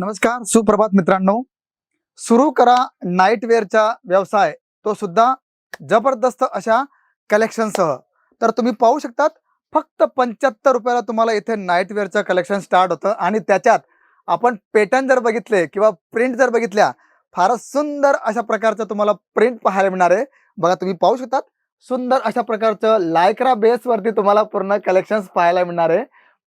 नमस्कार सुप्रभात मित्रांनो. सुरू करा नाईटवेअरचा व्यवसाय. तो सुद्धा जबरदस्त अशा कलेक्शनसह. तर तुम्ही पाहू शकतात फक्त पंच्याहत्तर रुपयाला तुम्हाला इथे नाईटवेअरचं कलेक्शन स्टार्ट होतं आणि त्याच्यात आपण पेटर्न जर बघितले किंवा प्रिंट जर बघितल्या फारच सुंदर अशा प्रकारचं तुम्हाला प्रिंट पाहायला मिळणार आहे. बघा तुम्ही पाहू शकतात सुंदर अशा प्रकारचं लायक्रा बेसवरती तुम्हाला पूर्ण कलेक्शन्स पाहायला मिळणार आहे.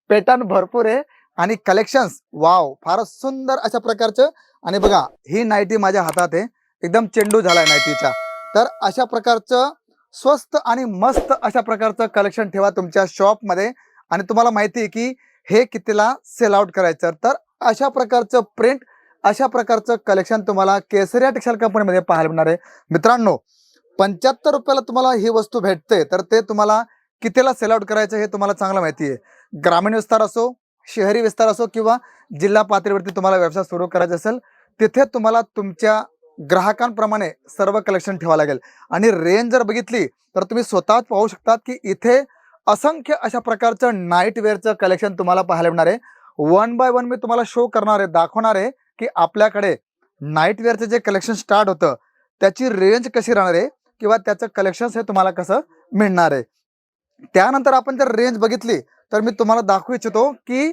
पेटर्न भरपूर आहे. आणि कलेक्शन्स वाव फारच सुंदर अशा प्रकारचं. आणि बघा ही नाईटी माझ्या हातात आहे. एकदम चेंडू झालाय नाईटीचा. तर अशा प्रकारचं स्वस्त आणि मस्त अशा प्रकारचं कलेक्शन ठेवा तुमच्या शॉपमध्ये आणि तुम्हाला माहिती आहे की हे कितीला सेल आउट करायचं? तर अशा प्रकारचं प्रिंट अशा प्रकारचं कलेक्शन तुम्हाला केसरिया टेक्सटाईल कंपनीमध्ये पाहायला मिळणार आहे. मित्रांनो पंच्याहत्तर रुपयाला तुम्हाला ही वस्तू भेटते. तर ते तुम्हाला कितीला सेल आउट करायचं हे तुम्हाला चांगलं माहिती आहे. ग्रामीण विस्तार असो शहरी विस्तार असो किंवा जिल्हा पातळीवरती तुम्हाला व्यवसाय सुरू करायचा असेल तिथे तुम्हाला तुमच्या ग्राहकांप्रमाणे सर्व कलेक्शन ठेवावं लागेल. आणि रेंज जर बघितली तर तुम्ही स्वतःच पाहू शकतात की इथे असंख्य अशा प्रकारचं नाईटवेअरचं कलेक्शन तुम्हाला पाहायला मिळणार आहे. वन बाय वन मी तुम्हाला शो करणार आहे दाखवणार आहे की आपल्याकडे नाईटवेअरचं जे कलेक्शन स्टार्ट होतं त्याची रेंज कशी राहणार आहे किंवा त्याचं कलेक्शन हे तुम्हाला कसं मिळणार आहे. त्यानंतर आपण जर रेंज बघितली तर मी तुम्हाला दाखवू इच्छितो की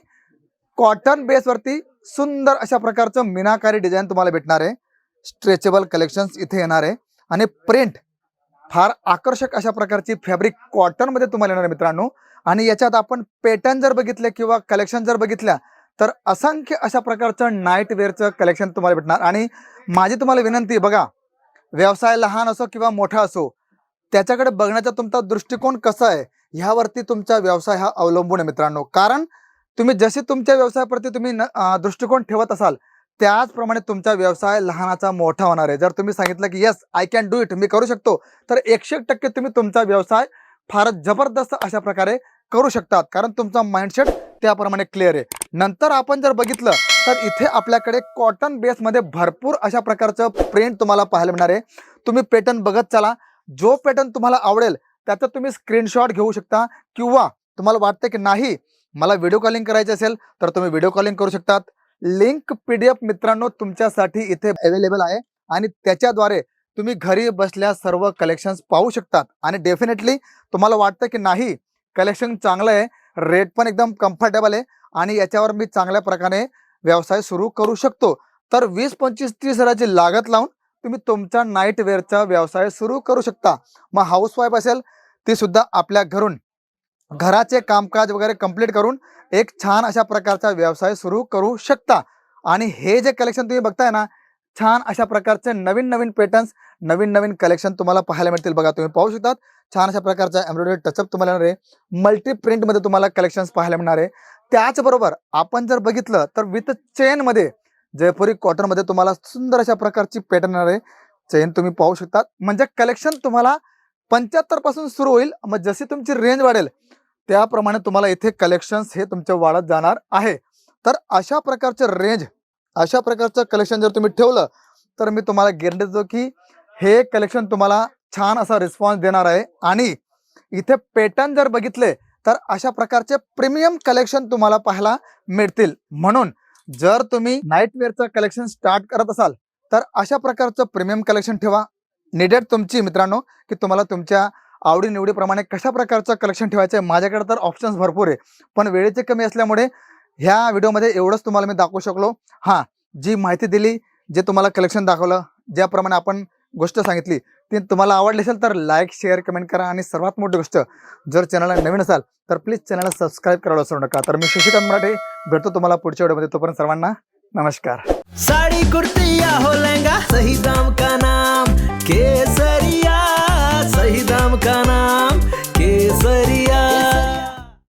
कॉटन बेसवरती सुंदर अशा प्रकारचं मीनाकारी डिझाईन तुम्हाला भेटणार आहे. स्ट्रेचेबल कलेक्शन्स इथे येणार आहे. आणि प्रिंट फार आकर्षक अशा प्रकारची फॅब्रिक कॉटनमध्ये तुम्हाला येणार आहे मित्रांनो. आणि याच्यात आपण पॅटर्न जर बघितले किंवा कलेक्शन जर बघितल्या तर असंख्य अशा प्रकारचं नाईट वेअरचं कलेक्शन तुम्हाला भेटणार. आणि माझी तुम्हाला विनंती बघा व्यवसाय लहान असो किंवा मोठा असो त्याच्याकडे बघण्याचा तुमचा दृष्टिकोन कसा आहे ह्यावरती तुमचा व्यवसाय हा अवलंबून आहे मित्रांनो. कारण तुम्ही जसे तुमच्या व्यवसायाप्रती तुम्ही न- दृष्टिकोन ठेवत असाल त्याचप्रमाणे तुमचा व्यवसाय लहानाचा मोठा होणार आहे. जर तुम्ही सांगितलं की yes I can do it मी करू शकतो तर एकशे एक टक्के तुम्ही तुमचा व्यवसाय फारच जबरदस्त अशा प्रकारे करू शकतात. कारण तुमचा माइंडसेट त्याप्रमाणे क्लिअर आहे. नंतर आपण जर बघितलं तर इथे आपल्याकडे कॉटन बेसमध्ये भरपूर अशा प्रकारचं प्रिंट तुम्हाला पाहायला मिळणार आहे. तुम्ही पॅटर्न बघत चला. जो पॅटर्न तुम्हाला आवडेल त्याचा तुम्ही स्क्रीनशॉट घेऊ शकता किंवा तुम्हाला वाटतं की नाही मला व्हिडिओ कॉलिंग करायची असेल तर तुम्ही व्हिडिओ कॉलिंग करू शकतात. लिंक पीडीएफ मित्रांनो तुमच्यासाठी इथे अवेलेबल आहे आणि त्याच्याद्वारे तुम्ही घरी बसल्या सर्व कलेक्शन्स पाहू शकतात. आणि डेफिनेटली तुम्हाला वाटतं की नाही कलेक्शन चांगलं आहे रेट पण एकदम कम्फर्टेबल आहे आणि याच्यावर मी चांगल्या प्रकारे व्यवसाय सुरू करू शकतो. तर वीस पंचवीस तीस हजाराची लागत लावून तुम्ही तुमचा नाईट वेअरचा व्यवसाय सुरू करू शकता. मग हाऊसवाईफ असेल ती सुद्धा आपल्या घरून घराचे कामकाज वगैरे कंप्लीट करून एक छान अशा प्रकारचा व्यवसाय सुरू करू शकता. आणि हे जे कलेक्शन तुम्ही बघताय ना छान अशा प्रकारचे नवीन नवीन पॅटर्न्स नवीन नवीन कलेक्शन तुम्हाला पाहायला मिळतील बघा तुम्ही पाहू शकतात. छान अशा प्रकारचा एम्ब्रॉयडरी टचअप तुम्हाला येणार आहे. मल्टी प्रिंटमध्ये तुम्हाला कलेक्शन्स पाहायला मिळणार आहे. त्याचबरोबर आपण जर बघितलं तर विथ चेनमध्ये जयपुरी कॉटनमध्ये तुम्हाला सुंदर अशा प्रकारची पॅटर्न येणार आहे. चेन तुम्ही पाहू शकतात. म्हणजे कलेक्शन तुम्हाला पंच्याहत्तरपासून सुरू होईल. मग जशी तुमची रेंज वाढेल त्याप्रमाणे तुम्हाला इथे कलेक्शन्स हे तुमचे वाढत जाणार आहे. तर अशा प्रकारचं रेंज अशा प्रकारचं कलेक्शन जर तुम्ही ठेवलं तर मी तुम्हाला गॅरंटी देतो की हे कलेक्शन तुम्हाला छान असा रिस्पॉन्स देणार आहे. आणि इथे पॅटर्न जर बघितले तर अशा प्रकारचे प्रीमियम कलेक्शन तुम्हाला पाहायला मिळतील. म्हणून जर तुम्ही नाईटवेअरचं कलेक्शन स्टार्ट करत असाल तर अशा प्रकारचं प्रीमियम कलेक्शन ठेवा. निडेड तुमची मित्रांनो की तुम्हाला तुमच्या आवडीनिवडीप्रमाणे कशा प्रकारचं कलेक्शन ठेवायचं आहे माझ्याकडे तर ऑप्शन्स भरपूर आहे. पण वेळेचे कमी असल्यामुळे ह्या व्हिडिओमध्ये एवढंच तुम्हाला मी दाखवू शकलो. हां जी माहिती दिली जे तुम्हाला कलेक्शन दाखवलं ज्याप्रमाणे आपण गोष्ट सांगितली ती तुम्हाला आवडली असेल तर लाईक शेअर कमेंट करा. आणि सर्वात मोठी गोष्ट जर चॅनलला नवीन असाल तर प्लीज चॅनलला सबस्क्राईब करायला विसरू नका. तर मी शशिकांत मराठे भेटतो तुम्हाला पुढच्या व्हिडिओमध्ये तोपर्यंत सर्वांना नमस्कार. साड़ी कुर्ती